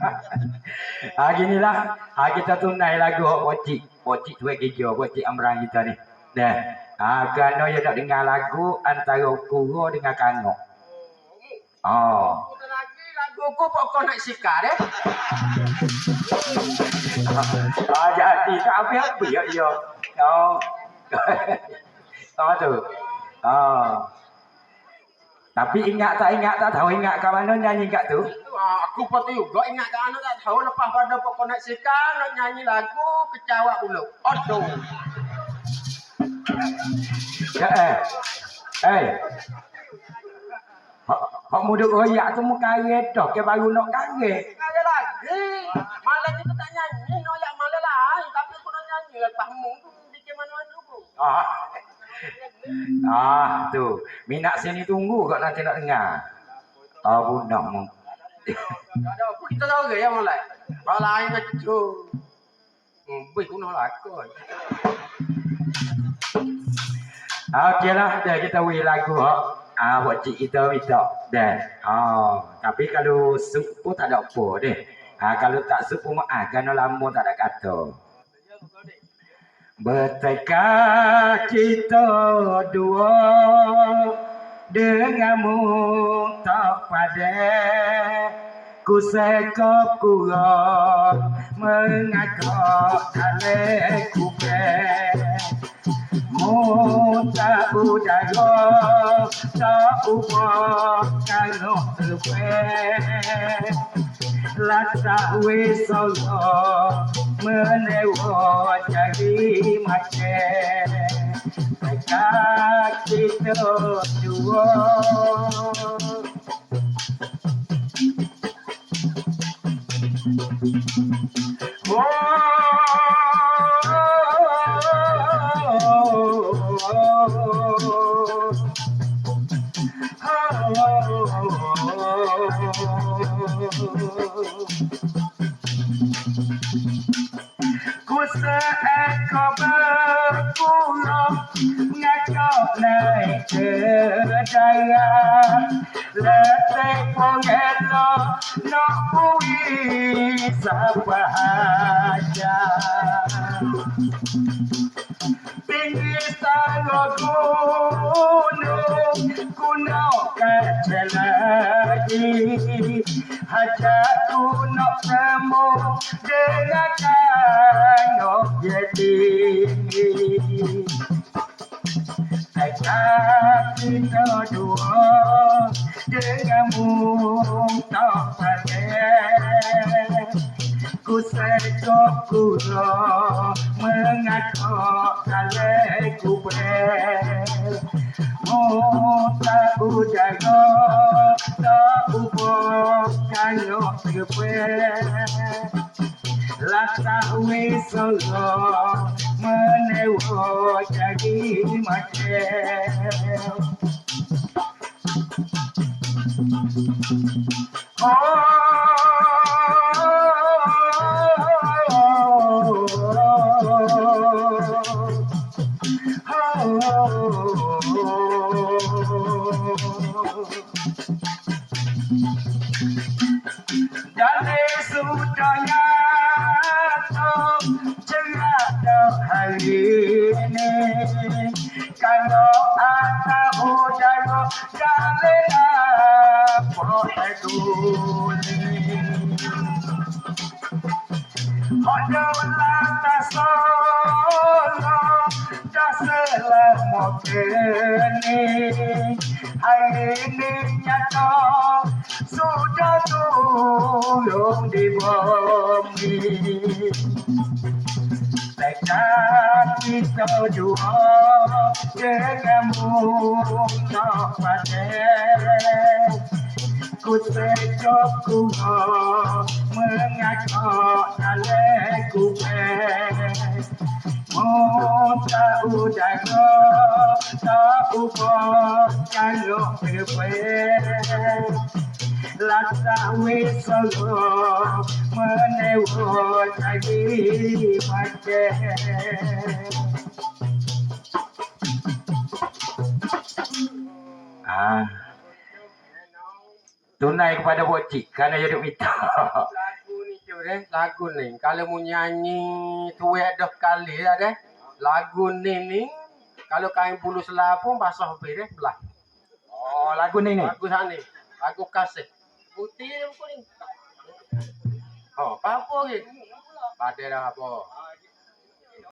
ha ginilah. Ha kita tunai lagu hok pocik. Pocik tu kerja, pocik amran kita ni. Dah. Ha kerana ya nak dengar lagu antara kuro dengan kangok. Oh. Kita lagi lagu ku pokok nak sikar eh. Ah jadi tak apa-apa ya ya. Oh. Oh tu. Oh. Tapi ingat tak ingat tak tahu ingat kat mana nyanyi kat tu. Ah, aku pati juga ingat ke anak tak tahu lepas pada pokok nak sikar nak nyanyi lagu kecawak dulu. Aduh. Ya eh. Eh. Hak hak muda royak tu mu karet dah ke baru nak karet. Ada lagi. Malam kita tak nyanyi, noyak malam lain. Tapi aku nak nyanyi lepas mung tu bikin mana-mana tu. Ah. Ah tu. Minat sini tunggu kau nanti nak dengar. Ah budak mu. Ada apa kita tahu ke yang? Malam lain kecil. Hmm, bih aku nak lakon. Ah okeylah dah kita wei lagu hak. Ah buat cik kita minta. Dah. Ah tapi kalau sup pun tak ada apa deh. Ah kalau tak sup pun maaf kerana lama tak ada kata. Bertekad kita dua denganmu tak pada ku sekop kurang mô cha u cha go cha u cha lo tự quê la cha we so lo mơ cha đi mà cha chi tô chúa Thank you. Cuộc sẽ có bao cô ngọc Nghe cho này chờ đây à. Lê tê cô nghe lo xa qua cha. Tình yêu xa ngọt vui kuno kacelagi hajatu no pramo dengakan no jadi kita doa denganmu tak sakit ku sekok kuro mengakak kalai ku bel Sabu Jago, Sabu Jago, se fue. La solo, Manewo Jagi মদিনে কালো আশা বোঝাল জানে না হজলাতা সলা মতেনি হাইনি চাট সুজাত দিবমি ডাকিত যুবকে মুক্ত পাতে কুতে চকু মঙ্গালে কুপে। মুক্ত উদয় udara Tak ubah Kalau terpek Lata wisolo Menewa jadi macam Ah, tunai kepada bocik kerana dia duk minta. Lagu deh lagu ni. Kalau mu nyanyi tuwek dah kali deh. Lagu ni ni kalau kain bulu selapung basah deh belah. Oh, lagu ni ni. Lagu sana. Lagu kasih. Putih ni. Oh, apa apa lagi? Pada apa?